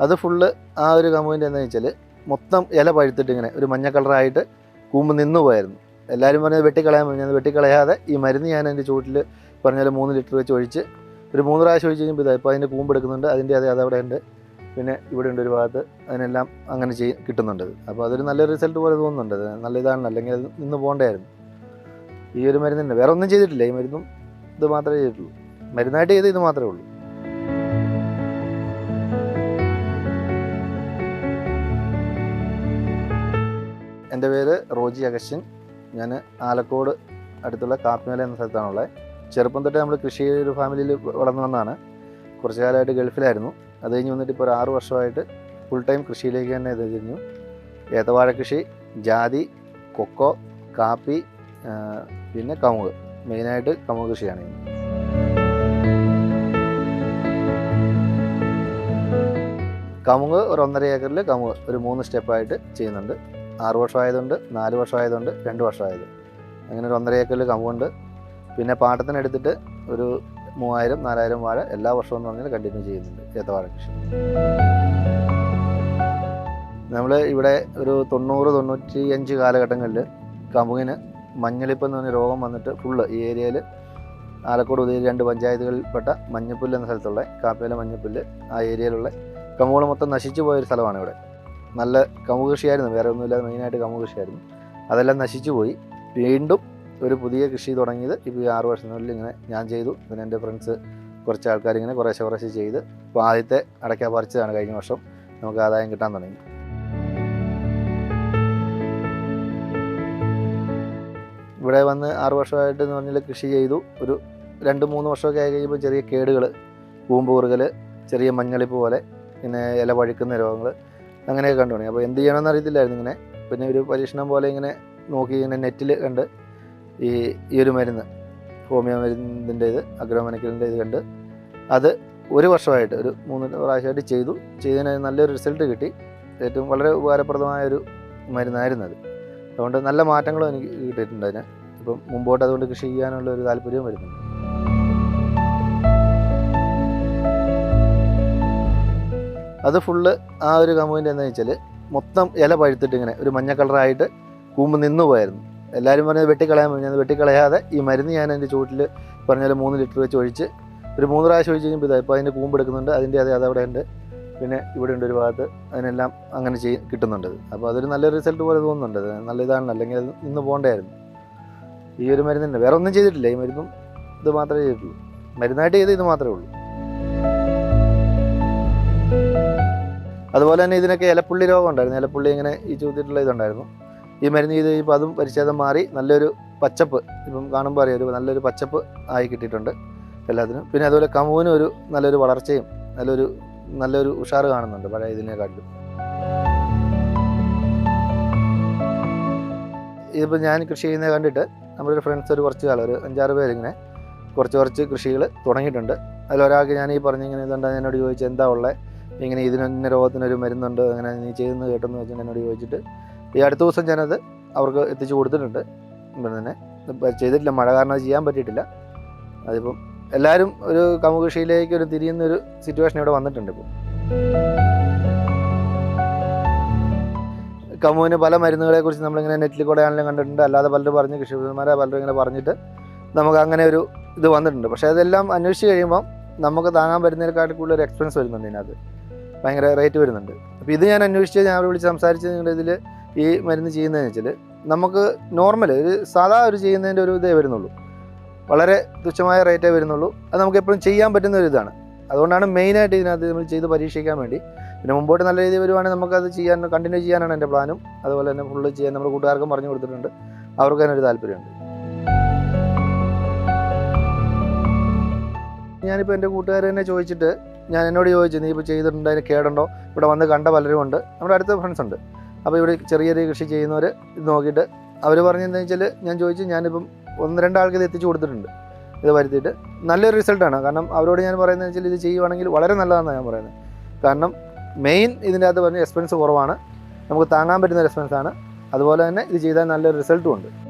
അത് ഫുള്ള് ആ ഒരു കമുവിന്റെ എന്താ വെച്ചാൽ മൊത്തം ഇല പഴുത്തിട്ട് ഇങ്ങനെ ഒരു മഞ്ഞ കളറായിട്ട് കൂമ്പ് നിന്ന് പോയായിരുന്നു. എല്ലാവരും പറഞ്ഞത് വെട്ടിക്കളയാൻ പറഞ്ഞു വെട്ടിക്കളയാതെ ഈ മരുന്ന് ഞാൻ എന്റെ ചൂട്ടിൽ പറഞ്ഞാൽ മൂന്ന് ലിറ്റർ വെച്ച് ഒഴിച്ച് ഒരു മൂന്ന് പ്രാവശ്യം ഒഴിച്ച് കഴിയുമ്പോൾ ഇതാ ഇപ്പോൾ അതിന്റെ കൂമ്പ് എടുക്കുന്നുണ്ട്. അതിന്റെ അത് അതവിടെ ഉണ്ട്. പിന്നെ ഇവിടെ ഉണ്ട് ഒരു ഭാഗത്ത്. അതിനെല്ലാം അങ്ങനെ ചെയ്യും കിട്ടുന്നുണ്ട് അപ്പോൾ അതൊരു നല്ല റിസൾട്ട് പോലെ തോന്നുന്നുണ്ട്. നല്ല ഇതാണ് അല്ലെങ്കിൽ അത് നിന്ന് പോകേണ്ടായിരുന്നു. ഈ ഒരു മരുന്നുണ്ട് വേറെ ഒന്നും ചെയ്തിട്ടില്ല. ഈ മരുന്നും ഇത് മാത്രമേ ചെയ്തിട്ടുള്ളൂ. മരുന്നായിട്ട് ചെയ്ത് ഇത് മാത്രമേ ഉള്ളൂ. എന്റെ പേര് റോജി അഗസ്റ്റിൻ. ഞാൻ ആലക്കോട് അടുത്തുള്ള കാപ്പിമല എന്ന സ്ഥലത്താണുള്ളത് ചെറുപ്പം തൊട്ട് നമ്മൾ കൃഷി ഒരു ഫാമിലിയിൽ വളർന്നു വന്നതാണ്. കുറച്ച് കാലമായിട്ട് ഗൾഫിലായിരുന്നു. അത് കഴിഞ്ഞ് വന്നിട്ട് ഇപ്പോൾ ഒരു ആറ് വർഷമായിട്ട് ഫുൾ ടൈം കൃഷിയിലേക്ക് തന്നെ ഇത് തിരിഞ്ഞു ഏത്തവാഴ കൃഷി ജാതി കൊക്കോ കാപ്പി പിന്നെ കമുക്. മെയിനായിട്ട് കമുക് കൃഷിയാണ്. കമുക് ഒരു ഒന്നര ഏക്കറിൽ കമുക് ഒരു മൂന്ന് സ്റ്റെപ്പായിട്ട് ചെയ്യുന്നുണ്ട്. ആറ് വർഷമായതുണ്ട് നാല് വർഷമായതുണ്ട് രണ്ട് വർഷമായത്. അങ്ങനെ ഒരു ഒന്നര ഏക്കറിൽ കമ്പുണ്ട്. പിന്നെ പാട്ടത്തിന് എടുത്തിട്ട് ഒരു മൂവായിരം നാലായിരം വാഴ എല്ലാ വർഷവും എന്ന് പറഞ്ഞാൽ കണ്ടിന്യൂ ചെയ്യുന്നുണ്ട് ഏത്തവാഴ കൃഷി നമ്മൾ ഇവിടെ ഒരു തൊണ്ണൂറ് തൊണ്ണൂറ്റി അഞ്ച് കാലഘട്ടങ്ങളിൽ കമുകിന് മഞ്ഞളിപ്പ് എന്ന് പറഞ്ഞ രോഗം വന്നിട്ട് ഫുള്ള് ഈ ഏരിയയിൽ ആലക്കോട് ഉദയിൽ രണ്ട് പഞ്ചായത്തുകളിൽപ്പെട്ട മഞ്ഞപ്പുല്ല് എന്ന സ്ഥലത്തുള്ള കാപ്പയിലെ മഞ്ഞപ്പുല്ല് ആ ഏരിയയിലുള്ള കമുകൾ മൊത്തം നശിച്ചു പോയൊരു സ്ഥലമാണ് ഇവിടെ. നല്ല കമുക് കൃഷിയായിരുന്നു വേറെ ഒന്നുമില്ലാതെ മെയിനായിട്ട് കമുക് കൃഷിയായിരുന്നു അതെല്ലാം നശിച്ചു പോയി. വീണ്ടും ഒരു പുതിയ കൃഷി തുടങ്ങിയത് ഇപ്പോൾ ഈ ആറ് വർഷത്തിനുള്ളിൽ ഇങ്ങനെ ഞാൻ ചെയ്തു. പിന്നെ എന്റെ ഫ്രണ്ട്സ് കുറച്ച് ആൾക്കാർ ഇങ്ങനെ കുറേശ്ശെ കുറേശ്ശെ ചെയ്ത്. ഇപ്പോൾ ആദ്യത്തെ അടയ്ക്ക പറിച്ചതാണ് കഴിഞ്ഞ വർഷം. നമുക്ക് ആദായം കിട്ടാൻ തുടങ്ങി. ഇവിടെ വന്ന് ആറ് വർഷമായിട്ട് എന്ന് പറഞ്ഞാൽ കൃഷി ചെയ്തു. ഒരു രണ്ട് മൂന്ന് വർഷമൊക്കെ ആയി കഴിയുമ്പോൾ ചെറിയ കേടുകൾ കൂമ്പ് കുറുകൽ ചെറിയ മഞ്ഞളിപ്പ് പോലെ പിന്നെ ഇല പഴുക്കുന്ന രോഗങ്ങൾ അങ്ങനെയൊക്കെ കണ്ടു തുടങ്ങി. അപ്പോൾ എന്ത് ചെയ്യണമെന്ന് അറിയത്തില്ലായിരുന്നു ഇങ്ങനെ. പിന്നെ ഒരു പരീക്ഷണം പോലെ ഇങ്ങനെ നോക്കി ഇങ്ങനെ നെറ്റിൽ കണ്ട് ഈ ഈ ഒരു മരുന്ന് ഹോമിയോ മരുന്നിന്റെ ഇത് അഗ്രോമനക്കലിന്റെ ഇത് കണ്ട് അത് ഒരു വർഷമായിട്ട് ഒരു മൂന്ന് പ്രാവശ്യമായിട്ട് ചെയ്തു. ചെയ്തതിന് നല്ലൊരു റിസൾട്ട് കിട്ടി. ഏറ്റവും വളരെ ഉപകാരപ്രദമായ ഒരു മരുന്നായിരുന്നു അത്. അതുകൊണ്ട് നല്ല മാറ്റങ്ങളും എനിക്ക് കിട്ടിയിട്ടുണ്ട് അതിന്. ഇപ്പം മുമ്പോട്ട് അതുകൊണ്ട് കൃഷി ചെയ്യാനുള്ള ഒരു താല്പര്യവും വരുന്നുണ്ട്. അത് ഫുള്ള് ആ ഒരു കമുവിന്റെ എന്താ വെച്ചാൽ മൊത്തം ഇല പഴുത്തിട്ട് ഇങ്ങനെ ഒരു മഞ്ഞ കളറായിട്ട് കൂമ്പ് നിന്നു പോയായിരുന്നു. എല്ലാവരും പറഞ്ഞത് വെട്ടിക്കളയാൻ പറഞ്ഞു വെട്ടിക്കളയാതെ ഈ മരുന്ന് ഞാൻ എന്റെ ചൂട്ടിൽ പറഞ്ഞാൽ മൂന്ന് ലിറ്റർ വെച്ച് ഒഴിച്ച് ഒരു മൂന്ന് പ്രാവശ്യം ഒഴിച്ച് കഴിയുമ്പോൾ ഇതാ ഇപ്പോൾ അതിന്റെ കൂമ്പ് എടുക്കുന്നുണ്ട് അതിന്റെ അതേ അതവിടെ ഉണ്ട്. പിന്നെ ഇവിടെ ഉണ്ട് ഒരു ഭാഗത്ത് അതിനെല്ലാം അങ്ങനെ ചെയ്യും കിട്ടുന്നുണ്ട് അപ്പോൾ അതൊരു നല്ല റിസൾട്ട് പോലെ തോന്നുന്നുണ്ട്. അത് നല്ല ഇതാണ് അല്ലെങ്കിൽ അത് ഇന്ന് പോകണ്ടായിരുന്നു ഈ ഒരു മരുന്നുണ്ട് വേറെ ഒന്നും ചെയ്തിട്ടില്ല. ഈ മരുന്നും ഇത് മാത്രമേ ചെയ്തിട്ടുള്ളൂ. മരുന്നായിട്ട് ചെയ്ത് ഇത് മാത്രമേ ഉള്ളൂ. അതുപോലെ തന്നെ ഇതിനൊക്കെ ഇലപ്പുള്ളി രോഗം ഉണ്ടായിരുന്നു. ഇലപ്പുള്ളി ഇങ്ങനെ ഈ ചൂത്തിട്ടുള്ള ഇതുണ്ടായിരുന്നു. ഈ മരുന്ന് ചെയ്ത് കഴിയുമ്പോൾ അതും പരിച്ഛേദം മാറി നല്ലൊരു പച്ചപ്പ് ഇപ്പം കാണുമ്പോൾ അറിയാം. ഒരു നല്ലൊരു പച്ചപ്പ് ആയി കിട്ടിയിട്ടുണ്ട് എല്ലാത്തിനും. പിന്നെ അതുപോലെ കമുവിനും ഒരു നല്ലൊരു വളർച്ചയും നല്ലൊരു നല്ലൊരു ഉഷാറ് കാണുന്നുണ്ട് പഴയ ഇതിനെക്കാട്ടിലും. ഇതിപ്പോൾ ഞാൻ കൃഷി ചെയ്യുന്നത് കണ്ടിട്ട് നമ്മുടെ ഒരു ഫ്രണ്ട്സ് ഒരു കുറച്ച് കാലം ഒരു അഞ്ചാറ് പേരിങ്ങനെ കുറച്ച് കുറച്ച് കൃഷികൾ തുടങ്ങിയിട്ടുണ്ട്. അതിലൊരാൾക്ക് ഞാൻ ഈ പറഞ്ഞ ഇങ്ങനെ ഇതുണ്ട് എന്നോട് ചോദിച്ചു എന്താ ഉള്ളത് ഇങ്ങനെ ഇതിന് രോഗത്തിനൊരു മരുന്നുണ്ട് അങ്ങനെ നീ ചെയ്യുന്ന കേട്ടെന്ന് വെച്ചിട്ട് എന്നോട് ചോദിച്ചിട്ട് ഈ അടുത്ത ദിവസം ഞാനത് അവർക്ക് എത്തിച്ചു കൊടുത്തിട്ടുണ്ട്. ഇവിടെ തന്നെ ചെയ്തിട്ടില്ല. മഴ കാരണം ചെയ്യാൻ പറ്റിയിട്ടില്ല. അതിപ്പം എല്ലാവരും ഒരു കമുകൃഷിയിലേക്ക് ഒരു തിരിയുന്ന ഒരു സിറ്റുവേഷൻ ഇവിടെ വന്നിട്ടുണ്ട് ഇപ്പോൾ കമുവിന് പല മരുന്നുകളെ കുറിച്ച് നമ്മളിങ്ങനെ നെറ്റിൽ കൂടെ ആണെങ്കിലും കണ്ടിട്ടുണ്ട്. അല്ലാതെ പലരും പറഞ്ഞ് കൃഷിമാരെ പലരും ഇങ്ങനെ പറഞ്ഞിട്ട് നമുക്ക് അങ്ങനെ ഒരു ഇത് വന്നിട്ടുണ്ട്. പക്ഷേ അതെല്ലാം അന്വേഷിച്ച് കഴിയുമ്പം നമുക്ക് താങ്ങാൻ പറ്റുന്നതിനേക്കാട്ടിൽ കൂടുതൽ ഒരു എക്സ്പെൻസ് വരുന്നുണ്ട് ഇതിനകത്ത്. ഭയങ്കര റേറ്റ് വരുന്നുണ്ട്. അപ്പോൾ ഇത് ഞാൻ അന്വേഷിച്ച് ഞാൻ അവിടെ വിളിച്ച് സംസാരിച്ച് നിങ്ങളുടെ ഇതിൽ ഈ മരുന്ന് ചെയ്യുന്നതെന്ന് വെച്ചാൽ നമുക്ക് നോർമൽ ഒരു സാധാ ഒരു ചെയ്യുന്നതിന്റെ ഒരു ഇതേ വരുന്നുള്ളൂ. വളരെ തുച്ഛമായ റേറ്റേ വരുന്നുള്ളൂ. അത് നമുക്ക് എപ്പോഴും ചെയ്യാൻ പറ്റുന്ന ഒരു ഇതാണ്. അതുകൊണ്ടാണ് മെയിനായിട്ട് ഇതിനകത്ത് നമ്മൾ ചെയ്ത് പരീക്ഷിക്കാൻ വേണ്ടി. പിന്നെ മുമ്പോട്ട് നല്ല രീതിയിൽ വരുവാണെങ്കിൽ നമുക്കത് ചെയ്യാൻ കണ്ടിന്യൂ ചെയ്യാനാണ് എന്റെ പ്ലാനും. അതുപോലെ തന്നെ ഫുള്ള് ചെയ്യാൻ നമ്മുടെ കൂട്ടുകാർക്കും പറഞ്ഞു കൊടുത്തിട്ടുണ്ട്. അവർക്ക് ഒരു താല്പര്യമുണ്ട്. ഞാനിപ്പോൾ എന്റെ കൂട്ടുകാർ തന്നെ ചോദിച്ചിട്ട് ഞാൻ എന്നോട് ചോദിച്ചു നീ ഇപ്പോൾ ചെയ്തിട്ടുണ്ട്? അതിന് കേടുണ്ടോ? ഇവിടെ വന്ന് കണ്ട പലരും ഉണ്ട്. നമ്മുടെ അടുത്ത ഫ്രണ്ട്സ് ഉണ്ട്. അപ്പോൾ ഇവിടെ ചെറിയ ചെറിയ കൃഷി ചെയ്യുന്നവർ ഇത് നോക്കിയിട്ട് അവർ പറഞ്ഞതെന്ന് വെച്ചാൽ ഞാൻ ചോദിച്ചു ഞാനിപ്പം ഒന്ന് രണ്ടാൾക്ക് ഇത് എത്തിച്ചു കൊടുത്തിട്ടുണ്ട്. ഇത് വരുത്തിയിട്ട് നല്ലൊരു റിസൾട്ടാണ് കാരണം അവരോട് ഞാൻ പറയുന്നത് വെച്ചാൽ ഇത് ചെയ്യുവാണെങ്കിൽ വളരെ നല്ലതാണെന്നാണ് ഞാൻ പറയുന്നത്. കാരണം മെയിൻ ഇതിന്റെ അകത്ത് പറഞ്ഞ എക്സ്പെൻസ് കുറവാണ്. നമുക്ക് താങ്ങാൻ പറ്റുന്ന ഒരു എക്സ്പെൻസാണ് അതുപോലെ തന്നെ ഇത് ചെയ്താൽ നല്ലൊരു റിസൾട്ടും ഉണ്ട്.